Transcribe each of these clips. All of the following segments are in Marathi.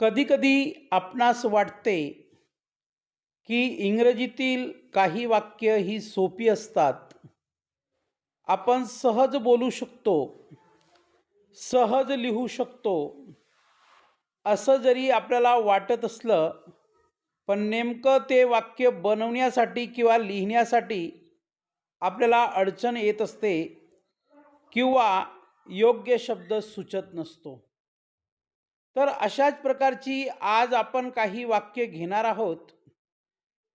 कधीकधी आपणास वाटते की इंग्रजीतील काही वाक्य ही सोपी असतात. आपण सहज बोलू शकतो सहज लिहू शकतो. असं जरी आपल्याला वाटत असलं पण नेमकं ते वाक्य बनवण्यासाठी किंवा लिहिण्यासाठी आपल्याला अडचण येत असते किंवा योग्य शब्द सुचत नसतो. तर अशाच प्रकारची आज आपण काही वाक्य घेणार आहोत.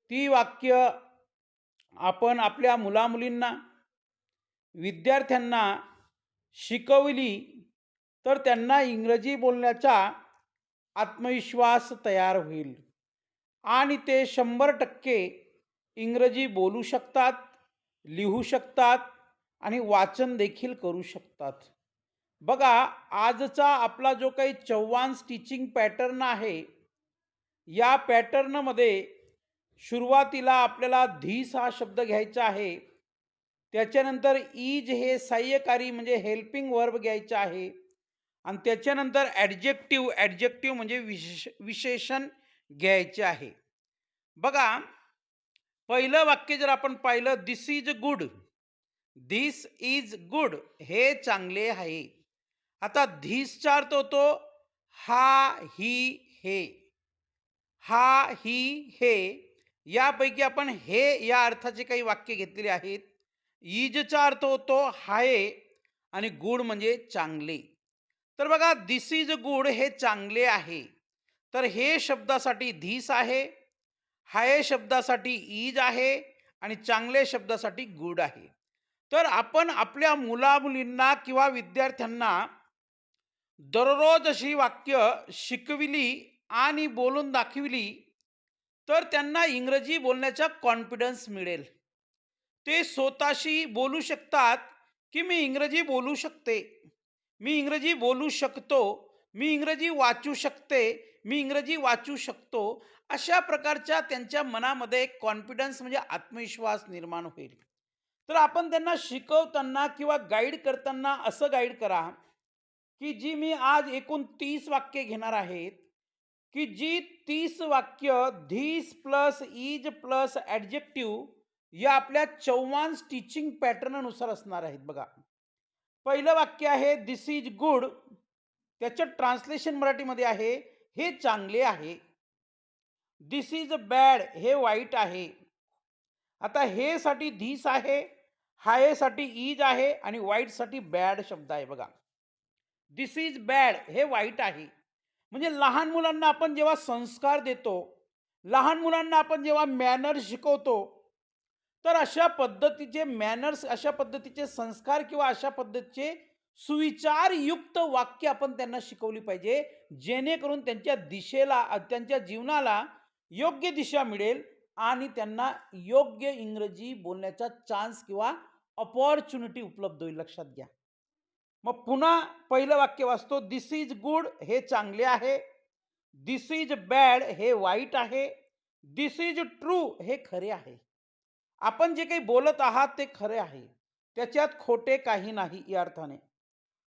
ती वाक्य आपण आपल्या मुलामुलींना विद्यार्थ्यांना शिकवली तर त्यांना इंग्रजी बोलण्याचा आत्मविश्वास तयार होईल. आणि ते शंभर टक्के इंग्रजी बोलू शकतात लिहू शकतात आणि वाचन देखील करू शकतात. बघा आजचा आपला जो काही चव्हाण स्टिचिंग पॅटर्न आहे या पॅटर्नमध्ये सुरुवातीला आपल्याला धीस हा शब्द घ्यायचा आहे. त्याच्यानंतर ईज हे सहाय्यकारी म्हणजे हेल्पिंग वर्ब घ्यायचं आहे. आणि त्याच्यानंतर ॲडजेक्टिव्ह ॲडजेक्टिव्ह म्हणजे विशेष विशेषण घ्यायचे आहे. बघा पहिलं वाक्य जर आपण पाहिलं this is good this is good हे चांगले आहे. आता धिसचा अर्थ होतो हा ही हे. हा ही हे. यापैकी आपण हे या अर्थाचे काही वाक्य घेतलेले आहेत. ईजचा अर्थ होतो हाय आणि गुड म्हणजे चांगले. तर बघा दिस इज गुड हे चांगले आहे. तर हे शब्दासाठी धीस आहे हाय शब्दासाठी ईज आहे आणि चांगले शब्दासाठी गुड आहे. तर आपण आपल्या मुलामुलींना किंवा विद्यार्थ्यांना दररोज अशी वाक्य शिकविली आणि बोलून दाखविली तर त्यांना इंग्रजी बोलण्याचा कॉन्फिडन्स मिळेल. ते स्वतःशी बोलू शकतात की मी इंग्रजी बोलू शकते मी इंग्रजी बोलू शकतो मी इंग्रजी वाचू शकते मी इंग्रजी वाचू शकतो अशा प्रकारच्या त्यांच्या मनामध्ये कॉन्फिडन्स म्हणजे आत्मविश्वास निर्माण होईल. तर आपण त्यांना शिकवताना किंवा गाईड करताना असं गाईड करा की जी मी आज एकूण तीस वाक्य घेणार आहेत की जी तीस वाक्य this plus is plus adjective या आपल्या चव्हाण स्टिचिंग पॅटर्ननुसार असणार आहेत बघा. पहिलं वाक्य आहे दिस इज गुड. त्याचं ट्रान्सलेशन मराठीमध्ये आहे हे चांगले आहे. This is bad. हे वाईट आहे. आता हे साठी धीस आहे हायसाठी इज आहे आणि वाईटसाठी बॅड शब्द आहे बघा. दिस इज बॅड हे वाईट आहे. म्हणजे लहान मुलांना आपण जेव्हा संस्कार देतो लहान मुलांना आपण जेव्हा मॅनर्स शिकवतो तर अशा पद्धतीचे मॅनर्स अशा पद्धतीचे संस्कार किंवा अशा पद्धतीचे सुविचारयुक्त वाक्य आपण त्यांना शिकवली पाहिजे जेणेकरून त्यांच्या दिशेला त्यांच्या जीवनाला योग्य दिशा मिळेल आणि त्यांना योग्य इंग्रजी बोलण्याचा चान्स किंवा अपॉर्च्युनिटी उपलब्ध होईल. लक्षात घ्या. मग पुन्हा पहिलं वाक्य वाचतो दिस इज गुड हे चांगले आहे. दिस इज बॅड हे वाईट आहे. दिस इज ट्रू हे खरे आहे. आपण जे काही बोलत आहात ते खरे आहे. त्याच्यात खोटे काही नाही या अर्थाने.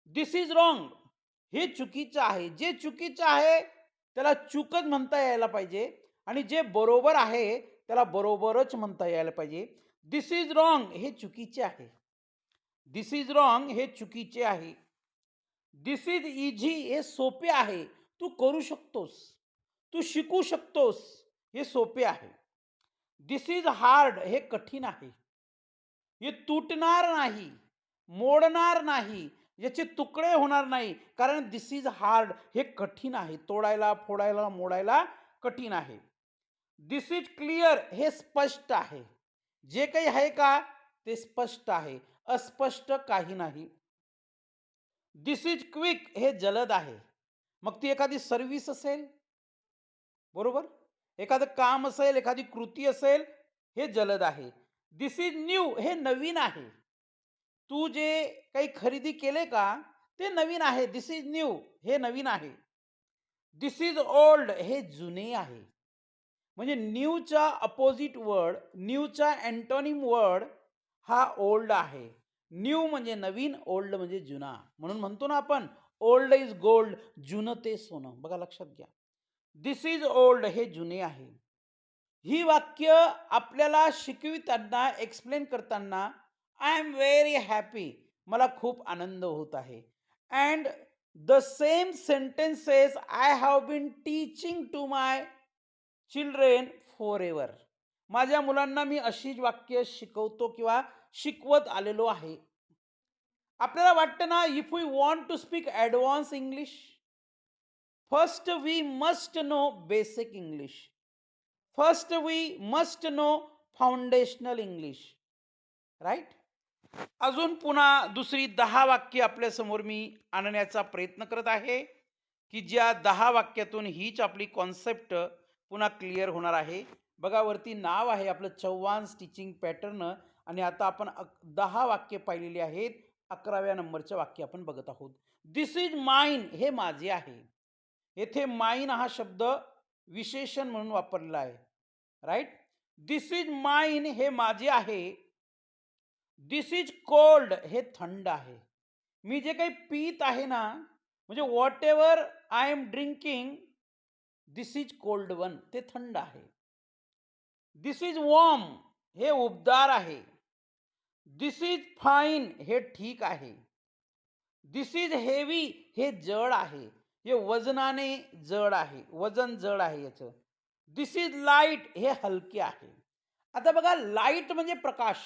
दिस इज रॉंग हे चुकीचं आहे. जे चुकीचं आहे त्याला चूकच म्हणता यायला पाहिजे. आणि जे बरोबर आहे त्याला बरोबरच म्हणता यायला पाहिजे. दिस इज रॉंग हे चुकीचे आहे. दिस इज रॉंग हे चुकीचे आहे. दिस इज इझी हे सोपे आहे. तू करू शकतोस. तू शिकू शकतोस हे सोपे आहे. दिस इज हार्ड हे कठीण आहे. हे तुटणार नाही मोडणार नाही याचे तुकडे होणार नाही कारण दिस इज हार्ड हे कठीण आहे. तोडायला फोडायला मोडायला कठीण आहे. दिस इज क्लिअर हे स्पष्ट आहे. जे काही आहे का ते स्पष्ट आहे. अस्पष्ट काही नाही. दिस इज क्विक हे जलद आहे. मग ती एखादी सर्व्हिस असेल? बरोबर? एखादं काम असेल एखादी कृती असेल हे जलद आहे. दिस इज न्यू हे नवीन आहे. तू जे काही खरेदी केले का ते नवीन आहे. दिस इज न्यू हे नवीन आहे. दिस इज ओल्ड हे जुने आहे. म्हणजे न्यूचा अपोजिट वर्ड न्यूचा अँटोनिम वर्ड हा ओल्ड आहे. न्यू म्हणजे नवीन ओल्ड म्हणजे जुना. म्हणून म्हणतो ना आपण ओल्ड इज गोल्ड जुनं ते सोनं. बघा लक्षात घ्या. दिस इज ओल्ड हे जुने आहे. ही वाक्य आपल्याला शिकविताना एक्सप्लेन करताना आय एम व्हेरी हॅपी मला खूप आनंद होत आहे. And the same sentences I have been teaching to my children forever माझ्या मुलांना मी अशीच वाक्य शिकवतो किंवा शिकवत आलेलो आहे. आपल्याला वाटतं ना if we want to speak advance English first we must know basic English first we must know foundational English right अजून पुन्हा दुसरी दहा वाक्य आपल्यासमोर मी आणण्याचा प्रयत्न करत आहे की ज्या दहा वाक्यातून हीच आपली कॉन्सेप्ट पुन्हा क्लिअर होणार आहे. बघा वरती नाव आहे आपलं चव्हाण स्टिचिंग पॅटर्न आणि आता आपण अक- दहा वाक्य पाहिलेली आहेत. अकराव्या नंबरचे वाक्य आपण बघत आहोत. दिस इज माइन हे माझे आहे. येथे माइन हा शब्द विशेषण म्हणून वापरलेला आहे. राईट दिस इज माइन हे माझे आहे. दिस इज कोल्ड हे थंड आहे. मी जे काही पीत आहे ना म्हणजे whatever I am drinking this is cold one ते थंड आहे. दिस इज वॉर्म हे उबदार आहे. दिस इज फाईन हे ठीक आहे. दिस इज हेवी हे जड आहे. हे वजनाने जड आहे. वजन जड आहे याचं. दिस इज लाइट हे हलके आहे. आता बघा लाइट म्हणजे प्रकाश.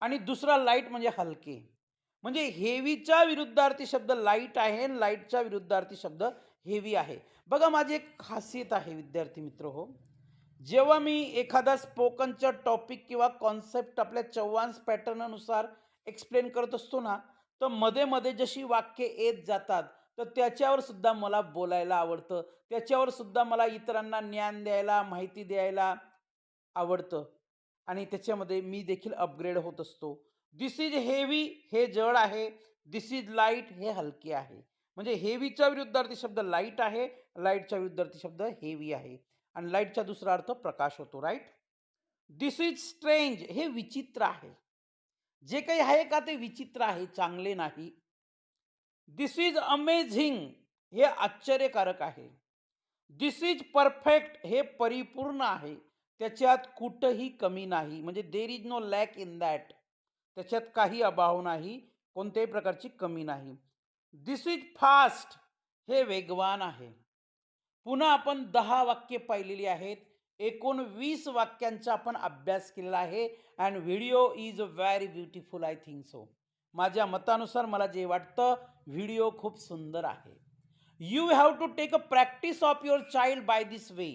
आणि दुसरा लाइट म्हणजे हलके. म्हणजे हेवीच्या विरुद्धार्थी शब्द लाइट आहे आणि लाईटच्या विरुद्धार्थी शब्द हेवी आहे. बघा माझी एक खासियत आहे विद्यार्थी मित्र हो. जेव्हा मी एखादा स्पोकनचा टॉपिक किंवा कॉन्सेप्ट आपल्या चव्हाण पॅटर्ननुसार एक्सप्लेन करत असतो ना तर मध्ये मध्ये जशी वाक्य येत जातात तर त्याच्यावर सुद्धा मला बोलायला आवडतं. त्याच्यावर सुद्धा मला इतरांना ज्ञान द्यायला माहिती द्यायला आवडतं. आणि त्याच्यामध्ये मी देखील अपग्रेड होत असतो. दिस इज हेवी हे जड आहे. दिस इज लाइट हे हलके आहे. म्हणजे हेवीच्या विरुद्धार्थी शब्द लाइट आहे लाईटच्या विरुद्धार्थी शब्द हेवी आहे. आणि लाईटचा दुसरा अर्थ प्रकाश होतो राईट दिस इज स्ट्रेंज हे विचित्र आहे. जे काही आहे का ते विचित्र आहे चांगले नाही. दिस इज अमेझिंग हे आश्चर्यकारक आहे. दिस इज परफेक्ट हे परिपूर्ण आहे. त्याच्यात कुठंही कमी नाही. म्हणजे there is no lack in that त्याच्यात काही अभाव नाही. कोणत्याही प्रकारची कमी नाही. दिस इज फास्ट हे वेगवान आहे. पुन्हा आपण दहा वाक्य पाहिलेली आहेत. एकूण वीस वाक्यांचा आपण अभ्यास केलेला आहे and video is very beautiful I think so माझ्या मतानुसार मला जे वाटतं व्हिडिओ खूप सुंदर आहे. You have to take a practice of your child by this way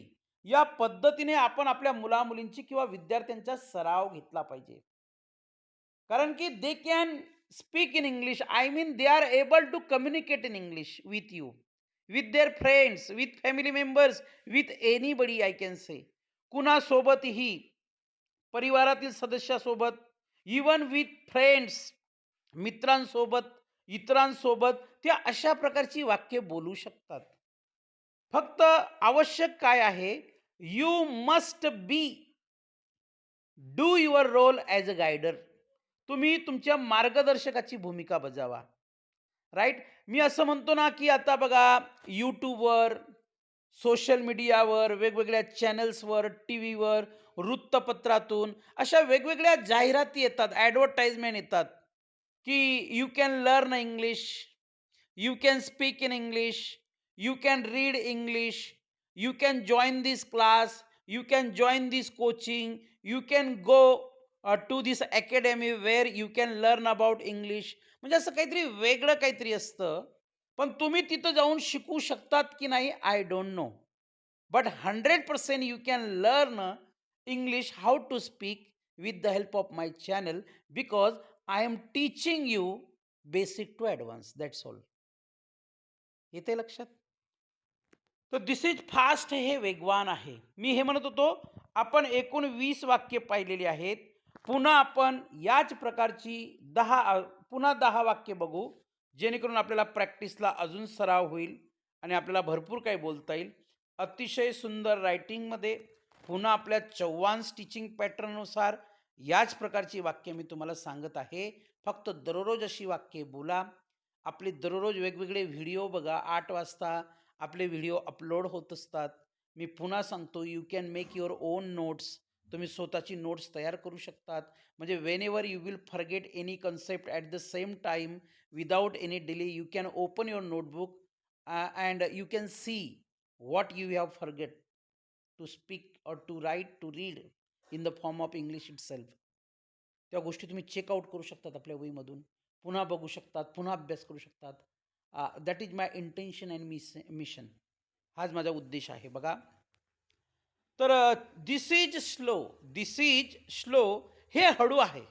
या पद्धतीने आपण आपल्या मुलामुलींची किंवा विद्यार्थ्यांचा सराव घेतला पाहिजे. कारण की they can speak in English I mean they are able to communicate in English with you with their friends with family members with anybody I can say कुणासोबतही परिवारातील सदस्यासोबत? इवन विथ फ्रेंड्स मित्रांसोबत इतरांसोबत त्या अशा प्रकारची वाक्य बोलू शकतात. फक्त आवश्यक काय आहे? You must be do your role as a guider तुम्ही तुमच्या मार्गदर्शकाची भूमिका बजावा. राईट मी असं म्हणतो ना की आता बघा यूट्यूबवर सोशल मीडियावर वेगवेगळ्या चॅनल्सवर टी व्हीवर वृत्तपत्रातून अशा वेगवेगळ्या जाहिराती येतात ॲडव्हर्टाईजमेंट येतात की you can learn English you can speak in English you can read English you can join this class you can join this coaching you can go to this academy where you can learn about English म्हणजे असं काहीतरी वेगळं काहीतरी असतं. पण तुम्ही तिथं जाऊन शिकू शकतात की नाही I don't know but hundred percent you can learn English how to speak with the help of my channel because I am teaching you basic to advance that's all येते लक्षात? तर दिस इज फास्ट हे वेगवान आहे. मी हे म्हणत होतो आपण एकूण वीस वाक्य पाहिलेली आहेत. पुन्हा आपण याच प्रकारची दहा पुन्हा दहा वाक्य बघू जेणेकरून आपल्याला प्रॅक्टिसला अजून सराव होईल आणि आपल्याला भरपूर काही बोलता येईल. अतिशय सुंदर रायटिंगमध्ये पुन्हा आपल्या चव्हाण स्टिचिंग पॅटर्ननुसार याच प्रकारची वाक्य मी तुम्हाला सांगत आहे. फक्त दररोज अशी वाक्ये बोला. आपले दररोज वेगवेगळे व्हिडिओ बघा आठ वाजता आपले व्हिडिओ अपलोड होत असतात. मी पुन्हा सांगतो you can make your own notes तुम्ही स्वतःची नोट्स तयार करू शकतात. म्हणजे whenever you will forget any concept at the same time without any delay you can open your notebook and you can see what you have have to speak or to write to read in the form of English itself त्या गोष्टी तुम्ही चेकआउट करू शकतात आपल्या वहीमधून. पुन्हा बघू शकतात पुन्हा अभ्यास करू शकतात. That is my intention and miss mission हाच माझा उद्देश आहे. बघा तर this is slow this is slow हे हळू आहे.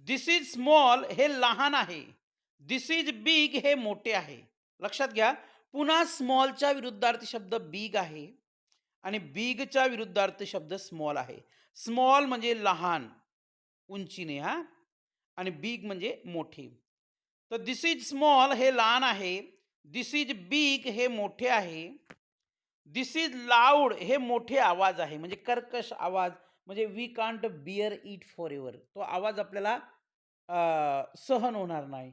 दिस इज स्मॉल हे लहान आहे. दिस इज बिग हे मोठे आहे. लक्षात घ्या पुन्हा स्मॉलच्या विरुद्धार्थी शब्द बिग आहे आणि बिगच्या विरुद्धार्थी शब्द स्मॉल आहे. स्मॉल म्हणजे लहान उंचीने हा? आणि बिग म्हणजे मोठे. तर दिस इज स्मॉल हे लहान आहे. दिस इज बिग हे मोठे आहे. दिस इज लाऊड हे मोठे आवाज आहे. म्हणजे कर्कश आवाज. म्हणजे we can't bear it forever तो आवाज आपल्याला सहन होणार नाही.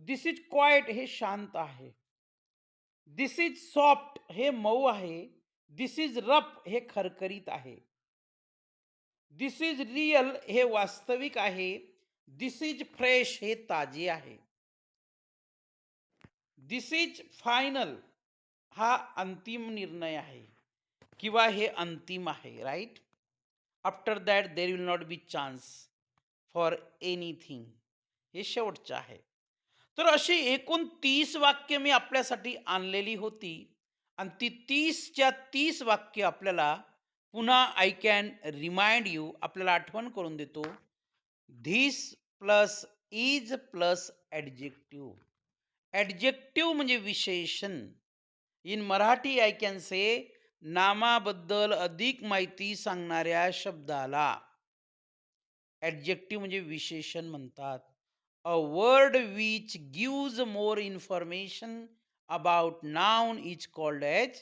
दिस इज क्वाईट हे शांत आहे. दिस इज सॉफ्ट हे मऊ आहे. दिस इज रफ हे खरखरीत आहे. दिस इज रियल हे वास्तविक आहे. दिस इज फ्रेश हे ताजे आहे. दिस इज फायनल हा अंतिम निर्णय आहे किंवा हे अंतिम आहे right after that there will not be chance for anything हे शेवटचं आहे. तर अशी एकूण तीस वाक्य मी आपल्यासाठी आणलेली होती आणि ती तीसच्या तीस वाक्य आपल्याला पुन्हा आय कॅन रिमाइंड यू आपल्याला आठवण करून देतो. This plus is plus adjective adjective म्हणजे विशेषण. In Marathi I can say नामाबद्दल अधिक माहिती सांगणाऱ्या शब्दाला ॲडजेक्टिव्ह म्हणजे विशेषण म्हणतात. A word which gives more information about noun is called as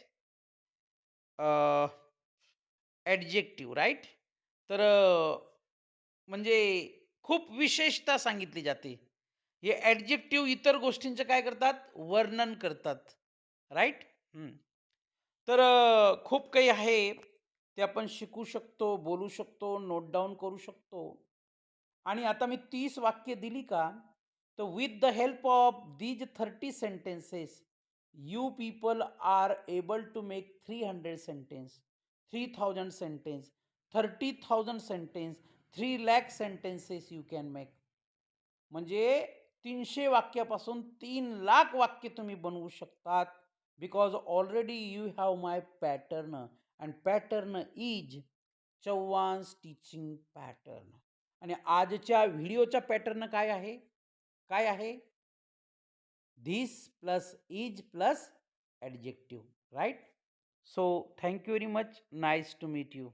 adjective right तर म्हणजे खूप विशेषता सांगितली जाते. हे ॲडजेक्टिव्ह इतर गोष्टींचं काय करतात? वर्णन करतात. राईट तर खूप काही आहे ते आपण शिकू शकतो बोलू शकतो नोट डाऊन करू शकतो. आणि आता मी तीस वाक्य दिली का तर with the help of these thirty sentences you people are able to make three hundred sentence three thousand sentence thirty thousand sentence three lakh sentences you can make म्हणजे तीनशे वाक्यापासून तीन लाख वाक्य तुम्ही बनवू शकतात. Because already you have my pattern and pattern is चव्हाण's teaching pattern आणि आजच्या व्हिडिओचा पॅटर्न काय आहे? काय आहे? This plus is plus adjective right so thank you very much nice to meet you